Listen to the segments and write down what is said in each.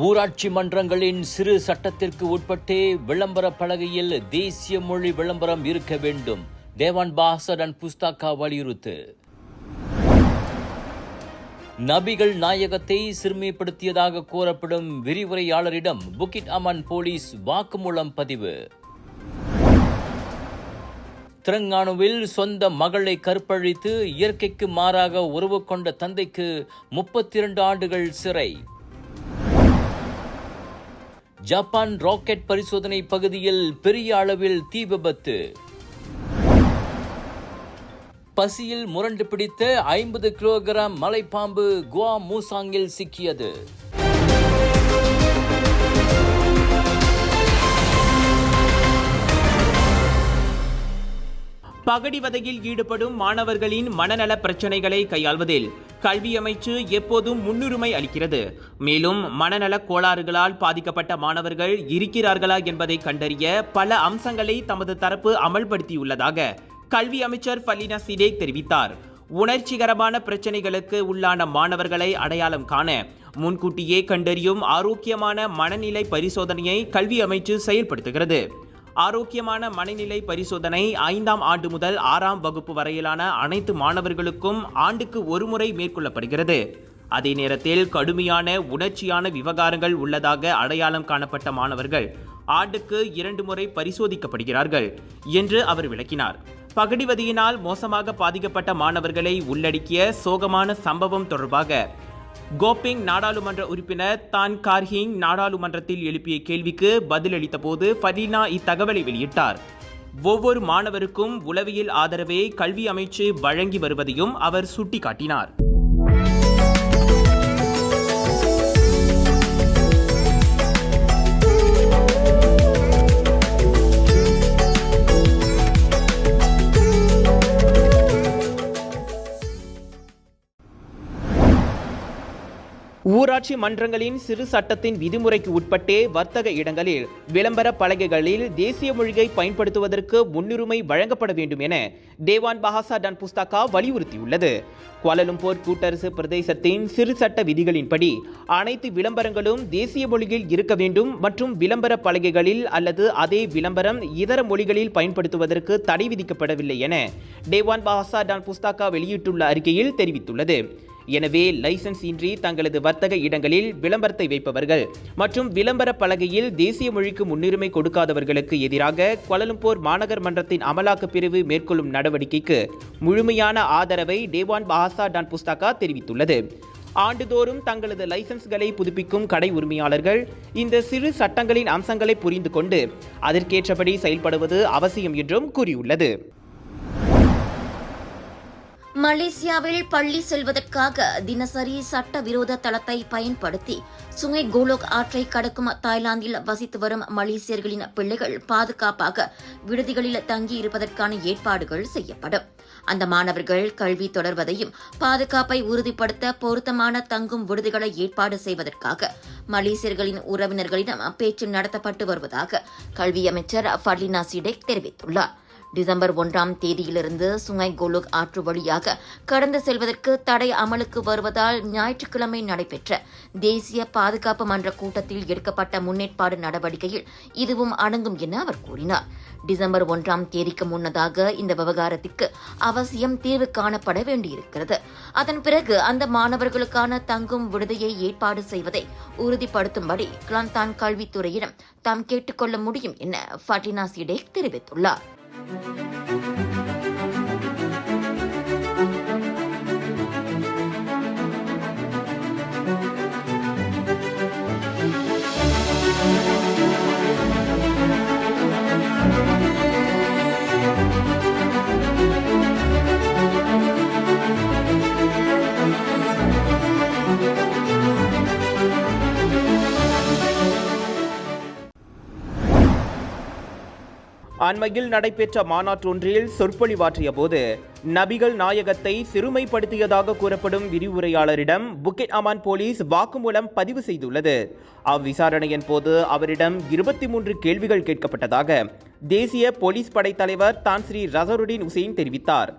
ஊராட்சி மன்றங்களின் சிறு சட்டத்திற்கு உட்பட்டே விளம்பர பலகையில் தேசிய மொழி விளம்பரம் இருக்க வேண்டும். தேவான் அண்ட் புஸ்தாக்கா வலியுறுத்து. நபிகள் நாயகத்தை சிறுமைப்படுத்தியதாக கூறப்படும் விரிவுரையாளரிடம் புக்கிட் அமன் போலீஸ் வாக்குமூலம் பதிவு. திரங்கானுவில் சொந்த மகளை கற்பழித்து இயற்கைக்கு மாறாக உறவு கொண்ட தந்தைக்கு முப்பத்தி இரண்டு ஆண்டுகள் சிறை. ஜப்பான் ராக்கெட் பரிசோதனை பகுதியில் பெரிய அளவில் தீ விபத்து. பசியில் முரண்டு பிடித்த ஐம்பது கிலோகிராம் மலைப்பாம்பு குவா மூசாங்கில் சிக்கியது. பகடிவதையில் ஈடுபடும் மாணவர்களின் மனநல பிரச்சனைகளை கையாள்வதில் கல்வி அமைச்சு எப்போதும் முன்னுரிமை அளிக்கிறது. மேலும் மனநல கோளாறுகளால் பாதிக்கப்பட்ட மாணவர்கள் இருக்கிறார்களா என்பதை கண்டறிய பல அம்சங்களை தமது தரப்பு அமல்படுத்தியுள்ளதாக கல்வி அமைச்சர் ஃபலினா சிடேக் தெரிவித்தார். உணர்ச்சிகரமான பிரச்சனைகளுக்கு உள்ளான மாணவர்களை அடையாளம் காண முன்கூட்டியே கண்டறியும் ஆரோக்கியமான மனநிலை பரிசோதனையை கல்வி அமைச்சு செயல்படுத்துகிறது. ஆரோக்கியமான மனநிலை பரிசோதனை ஐந்தாம் ஆண்டு முதல் ஆறாம் வகுப்பு வரையிலான அனைத்து மாணவர்களுக்கும் ஆண்டுக்கு ஒருமுறை மேற்கொள்ளப்படுகிறது. அதே நேரத்தில் கடுமையான உணர்ச்சியான விவகாரங்கள் உள்ளதாக அடையாளம் காணப்பட்ட மாணவர்கள் ஆண்டுக்கு இரண்டு முறை பரிசோதிக்கப்படுகிறார்கள் என்று அவர் விளக்கினார். பகடிவதியினால் மோசமாக பாதிக்கப்பட்ட மாணவர்களை உள்ளடக்கிய சோகமான சம்பவம் தொடர்பாக கோபிங் நாடாளுமன்ற உறுப்பினர் தான் கார்ஹிங் நாடாளுமன்றத்தில் எழுப்பிய கேள்விக்கு பதிலளித்த போது ஃபரீனா இத்தகவலை வெளியிட்டார். ஒவ்வொரு மாணவருக்கும் உளவியல் ஆதரவை கல்வி அமைச்சு வழங்கி வருவதையும் அவர் சுட்டிக்காட்டினார். உள்ளாட்சி மன்றங்களின் சிறு சட்டத்தின் விதிமுறைக்கு உட்பட்டே வர்த்தக இடங்களில் விளம்பர பலகைகளில் தேசிய மொழியை பயன்படுத்துவதற்கு முன்னுரிமை வழங்கப்பட வேண்டும் என தேவான் பஹாசா டன் புஸ்தகா வலியுறுத்தியுள்ளது. குவாலலும்பூர் கூட்டரசு பிரதேசத்தின் சிறு சட்ட விதிகளின்படி அனைத்து விளம்பரங்களும் தேசிய மொழியில் இருக்க வேண்டும் மற்றும் விளம்பர பலகைகளில் அல்லது அதே விளம்பரம் இதர மொழிகளில் பயன்படுத்துவதற்கு தடை விதிக்கப்படவில்லை என டேவான் பஹாசா டான் புஸ்தகா வெளியிட்டுள்ள அறிக்கையில் தெரிவித்துள்ளது. எனவே லைசன்ஸ் இன்றி தங்களது வர்த்தக இடங்களில் விளம்பரத்தை வைப்பவர்கள். மற்றும் விளம்பர பலகையில் தேசிய மொழிக்கு முன்னுரிமை கொடுக்காதவர்களுக்கு எதிராக கோலலம்பூர் மாநகர் மன்றத்தின் அமலாக்க பிரிவு மேற்கொள்ளும் நடவடிக்கைக்கு முழுமையான ஆதரவை டேவான் பஹாசா டான் புஸ்தகா தெரிவித்துள்ளது. ஆண்டுதோறும் தங்களது லைசன்ஸ்களை புதுப்பிக்கும் கடை உரிமையாளர்கள் இந்த சிறு சட்டங்களின் அம்சங்களை புரிந்து கொண்டு அதற்கேற்றபடி செயல்படுவது அவசியம் என்றும் கூறியுள்ளது. மலேசியாவில் பள்ளி செல்வதற்காக தினசரி சட்டவிரோத தளத்தை பயன்படுத்தி சுங்கை கோலோக் ஆற்றை கடக்கும் தாய்லாந்தில் வசித்து வரும் மலேசியர்களின் பிள்ளைகள் பாதுகாப்பாக விடுதிகளில் தங்கியிருப்பதற்கான ஏற்பாடுகள் செய்யப்படும். அந்த மாணவர்கள் கல்வி தொடர்வதையும் பாதுகாப்பை உறுதிப்படுத்த பொருத்தமான தங்கும் விடுதிகளை ஏற்பாடு செய்வதற்காக மலேசியர்களின் உறவினர்களிடம் பேச்சு நடத்தப்பட்டு வருவதாக கல்வி அமைச்சர் ஃபர்லினா சிடேக் தெரிவித்துள்ளார். டிசம்பர் ஒன்றாம் தேதியிலிருந்து சுங்கை கோலுக் ஆற்று வழியாக கடந்து செல்வதற்கு தடை அமலுக்கு வருவதால் ஞாயிற்றுக்கிழமை நடைபெற்ற தேசிய பாதுகாப்பு மன்ற கூட்டத்தில் எடுக்கப்பட்ட முன்னேற்பாடு நடவடிக்கையில் இதுவும் அடங்கும் என அவர் கூறினார். டிசம்பர் ஒன்றாம் தேதிக்கு முன்னதாக இந்த விவகாரத்திற்கு அவசியம் தீர்வு காணப்பட வேண்டியிருக்கிறது. அதன் பிறகு அந்த மாணவர்களுக்கான தங்கும் விடுதியை ஏற்பாடு செய்வதை உறுதிப்படுத்தும்படி கிளாந்தான் கல்வித்துறையிடம் தாம் கேட்டுக்கொள்ள முடியும் என ஃபட்டினா சிடேக் தெரிவித்துள்ளார். Thank you. அண்மையில் நடைபெற்ற மாநாட்டொன்றில் சொற்பொழிவாற்றிய போது நபிகள் நாயகத்தை சிறுமைப்படுத்தியதாக கூறப்படும் விரிவுரையாளரிடம் புக்கெட் அமான் போலீஸ் வாக்குமூலம் பதிவு செய்துள்ளது. அவ்விசாரணையின் போது அவரிடம் இருபத்தி மூன்று கேள்விகள் கேட்கப்பட்டதாக தேசிய போலீஸ் படை தலைவர் தான் ஸ்ரீ ரசருடின் உசேன் தெரிவித்தார்.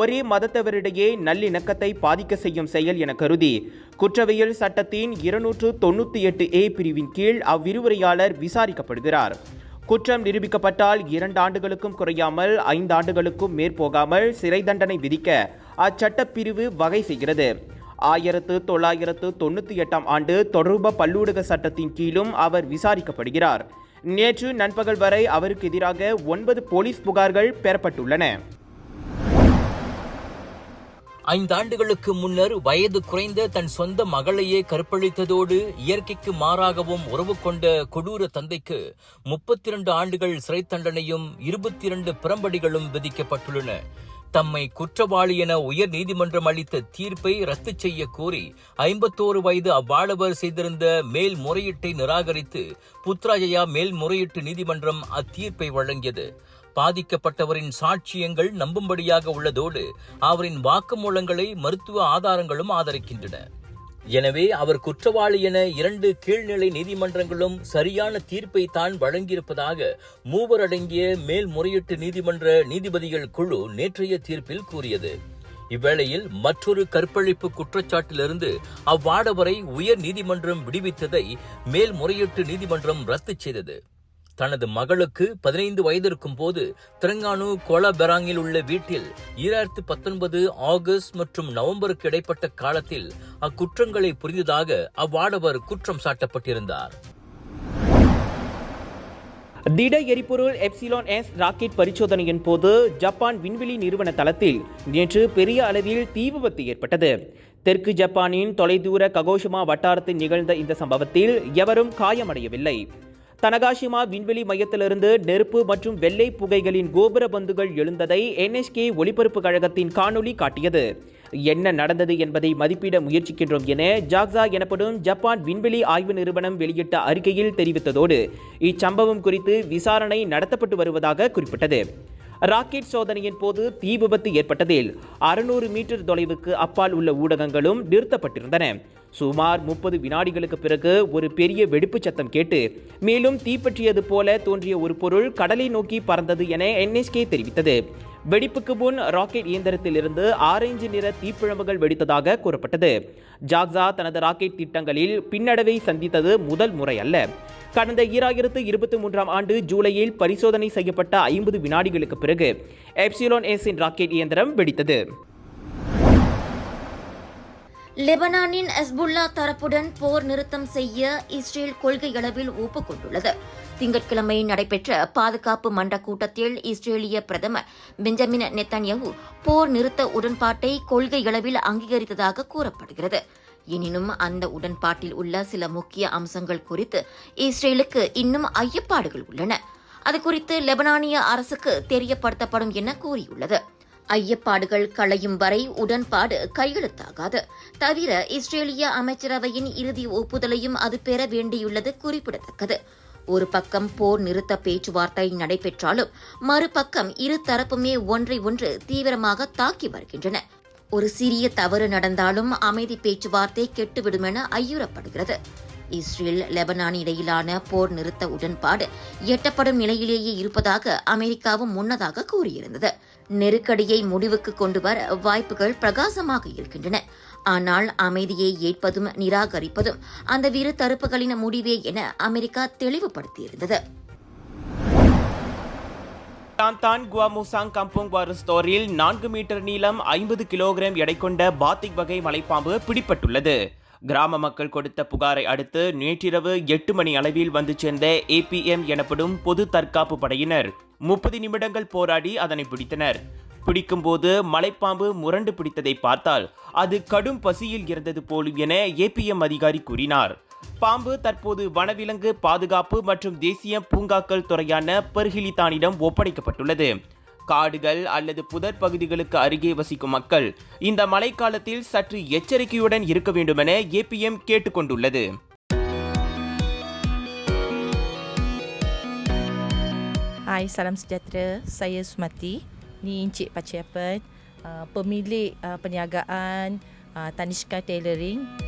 ஒரே மதத்தவரிடையே நல்லிணக்கத்தை பாதிக்க செய்யும் செயல் என கருதி குற்றவியல் சட்டத்தின் இருநூற்று தொண்ணூற்றி எட்டு ஏ பிரிவின் கீழ் அவ்விரிவுரையாளர் விசாரிக்கப்படுகிறார். குற்றம் நிரூபிக்கப்பட்டால் இரண்டு ஆண்டுகளுக்கும் குறையாமல் ஐந்து ஆண்டுகளுக்கும் மேற்போகாமல் சிறை தண்டனை விதிக்க அச்சட்டப்பிரிவு வகை செய்கிறது. ஆயிரத்து தொள்ளாயிரத்து தொண்ணூற்றி எட்டாம் ஆண்டு தொடர்ப பல்லூடக சட்டத்தின் கீழும் அவர் விசாரிக்கப்படுகிறார். நேற்று நண்பகல் வரை அவருக்கு எதிராக ஒன்பது போலீஸ் புகார்கள் பெறப்பட்டுள்ளன. ஐந்தாண்டுகளுக்கு முன்னர் வயது குறைந்த தன் சொந்த மகளையே கற்பழித்ததோடு இயற்கைக்கு மாறாகவும் உறவு கொண்ட கொடூர தந்தைக்கு முப்பத்தி இரண்டு ஆண்டுகள் சிறை தண்டனையும் இருபத்தி இரண்டு பிறம்படிகளும் விதிக்கப்பட்டுள்ளன. தம்மை குற்றவாளி என உயர் நீதிமன்றம் அளித்த தீர்ப்பை ரத்து செய்ய கோரி ஐம்பத்தோரு வயது அவ்வாழவர் செய்திருந்த மேல்முறையீட்டை நிராகரித்து புத்ராஜயா மேல்முறையீட்டு நீதிமன்றம் அத்தீர்ப்பை வழங்கியது. பாதிக்கப்பட்டவரின் சாட்சியங்கள் நம்பும்படியாக உள்ளதோடு அவரின் வாக்குமூலங்களை மருத்துவ ஆதாரங்களும் ஆதரிக்கின்றன. எனவே அவர் குற்றவாளி என இரண்டு கீழ்நிலை நீதிமன்றங்களும் சரியான தீர்ப்பை தான் வழங்கியிருப்பதாக மூவர் அடங்கிய மேல்முறையீட்டு நீதிமன்ற நீதிபதிகள் குழு நேற்றைய தீர்ப்பில் கூறியது. இவ்வேளையில் மற்றொரு கற்பழிப்பு குற்றச்சாட்டிலிருந்து அவ்வாடவரை உயர் நீதிமன்றம் விடுவித்ததை மேல்முறையீட்டு நீதிமன்றம் ரத்து செய்தது. தனது மகளுக்கு பதினைந்து வயது இருக்கும் போது திரங்கானு கோலாபெராங்கில் உள்ள வீட்டில் ஈராயிரத்து பத்தொன்பது ஆகஸ்ட் மற்றும் நவம்பருக்கு இடைப்பட்ட காலத்தில் அக்குற்றங்களை புரிந்ததாக அவ்வாடவர் குற்றம் சாட்டப்பட்டிருந்தார். திட எரிபொருள் எப்சிலான் எஸ் ராக்கெட் பரிசோதனையின் போது ஜப்பான் விண்வெளி நிறுவன தளத்தில் நேற்று பெரிய அளவில் தீ விபத்து ஏற்பட்டது. தெற்கு ஜப்பானின் தொலைதூர ககோஷிமா வட்டாரத்தில் நிகழ்ந்த இந்த சம்பவத்தில் எவரும் காயமடையவில்லை. தனகாஷிமா விண்வெளி மையத்திலிருந்து நெருப்பு மற்றும் வெள்ளை புகைகளின் கோபுர பந்துகள் எழுந்ததை என்எஸ்கே ஒலிபரப்பு கழகத்தின் காணொளி காட்டியது. என்ன நடந்தது என்பதை மதிப்பிட முயற்சிக்கின்றோம் என ஜாக்ஸா எனப்படும் ஜப்பான் விண்வெளி ஆய்வு நிறுவனம் வெளியிட்ட அறிக்கையில் தெரிவித்ததோடு இச்சம்பவம் குறித்து விசாரணை நடத்தப்பட்டு வருவதாக குறிப்பிட்டது. ராக்கெட் சோதனையின் போது தீ விபத்து ஏற்பட்டதில் அறுநூறு மீட்டர் தொலைவுக்கு அப்பால் உள்ள ஊடகங்களும் நிறுத்தப்பட்டிருந்தன. சுமார் முப்பது வினாடிகளுக்கு பிறகு ஒரு பெரிய வெடிப்பு சத்தம் கேட்டு மேலும் தீப்பற்றியது போல தோன்றிய ஒரு பொருள் கடலை நோக்கி பறந்தது என என்எஸ்கே தெரிவித்தது. வெடிப்புக்கு முன் ராக்கெட் இயந்திரத்திலிருந்து ஆரஞ்சு நிற தீப்பிழம்புகள் வெடித்ததாக கூறப்பட்டது. ஜாக்ஸா தனது ராக்கெட் திட்டங்களில் பின்னடைவை சந்தித்தது முதல் முறை அல்ல. கடந்த ஈராயிரத்து இருபத்தி மூன்றாம் ஆண்டு ஜூலையில் பரிசோதனை செய்யப்பட்ட ஐம்பது வினாடிகளுக்கு பிறகு எப்சிலோன் எஸின் ராக்கெட் இயந்திரம் வெடித்தது. லெபனானின் அஸ்புல்லா தரப்புடன் போர் நிறுத்தம் செய்ய இஸ்ரேல் கொள்கையளவில் ஒப்புக்கொண்டுள்ளது திங்கட்கிழமை நடைபெற்ற பாதுகாப்பு மன்ற கூட்டத்தில் இஸ்ரேலிய பிரதமர் பெஞ்சமின் நெத்தன்யாகு போர் நிறுத்த உடன்பாட்டை கொள்கையளவில் அங்கீகரித்ததாக கூறப்படுகிறது. எனினும் அந்த உடன்பாட்டில் உள்ள சில முக்கிய அம்சங்கள் குறித்து இஸ்ரேலுக்கு இன்னும் ஐயப்பாடுகள் உள்ளன. அது குறித்து லெபனானிய அரசுக்கு தெரியப்படுத்தப்படும் என கூறியுள்ளது. ஐயப்பாடுகள் களையும் வரை உடன்பாடு கையெழுத்தாகாது. தவிர இஸ்ரேலிய அமைச்சரவையின் இறுதி ஒப்புதலையும் அது பெற வேண்டியுள்ளது குறிப்பிடத்தக்கது. ஒரு பக்கம் போர் நிறுத்த பேச்சுவார்த்தை நடைபெற்றாலும் மறுபக்கம் இரு தரப்புமே ஒன்றை ஒன்று தீவிரமாக தாக்கி வருகின்றன. ஒரு சிறிய தவறு நடந்தாலும் அமைதி பேச்சுவார்த்தை கெட்டுவிடும் என ஐயுறப்படுகிறது. இஸ்ரேல் லெபனான் இடையிலான போர் நிறுத்த உடன்பாடு எட்டப்படும் நிலையிலேயே இருப்பதாக அமெரிக்காவும் முன்னதாக கூறியிருந்தது. நெருக்கடியை முடிவுக்கு கொண்டு வர வாய்ப்புகள் பிரகாசமாக இருக்கின்றன. ஆனால் அமைதியை ஏற்பதும் நிராகரிப்பதும் அந்த இரு தரப்புகளின் முடிவே என அமெரிக்கா தெளிவுபடுத்தியிருந்தது. டான்தான் குவாமுசாங் கம்போங் வாரு ஸ்டோரில் நான்கு மீட்டர் நீளம் ஐம்பது கிலோகிராம் எடை கொண்ட பாத்திக் வகை மலைப்பாம்பு பிடிப்பட்டுள்ளது கிராம மக்கள் கொடுத்த புகாரை அடுத்து நேற்றிரவு எட்டு மணி அளவில் வந்து சேர்ந்த ஏபிஎம் எனப்படும் பொது தற்காப்பு படையினர் முப்பது நிமிடங்கள் போராடி அதனை பிடித்தனர். பிடிக்கும்போது மலைப்பாம்பு முரண்டு பிடித்ததை பார்த்தால் அது கடும் பசியில் இருந்தது போலும் என ஏபிஎம் அதிகாரி கூறினார். பாம்பு தற்போது வனவிலங்கு பாதுகாப்பு மற்றும் தேசிய பூங்காக்கள் துறையான பெர்ஹிலித்தானிடம் ஒப்படைக்கப்பட்டுள்ளது. காடுகள் அல்லது புதர் பகுதிகளுக்கு அருகே வசிக்கும் மக்கள் இந்த மழைக்காலத்தில் சற்று எச்சரிக்கையுடன் இருக்க வேண்டுமென ஏபிஎம் கேட்டுக்கொண்டுள்ளது Hai, salam sejahtera. Saya Sumati. Ni Encik Paciapan, uh, pemilik uh, perniagaan uh, Tanishka Tailoring.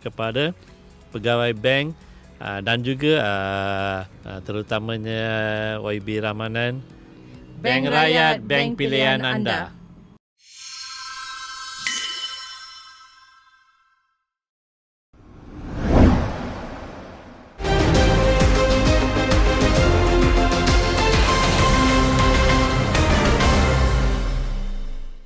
kepada pegawai bank uh, dan juga uh, uh, terutamanya YB Ramanan. Bank Rakyat, bank pilihan anda.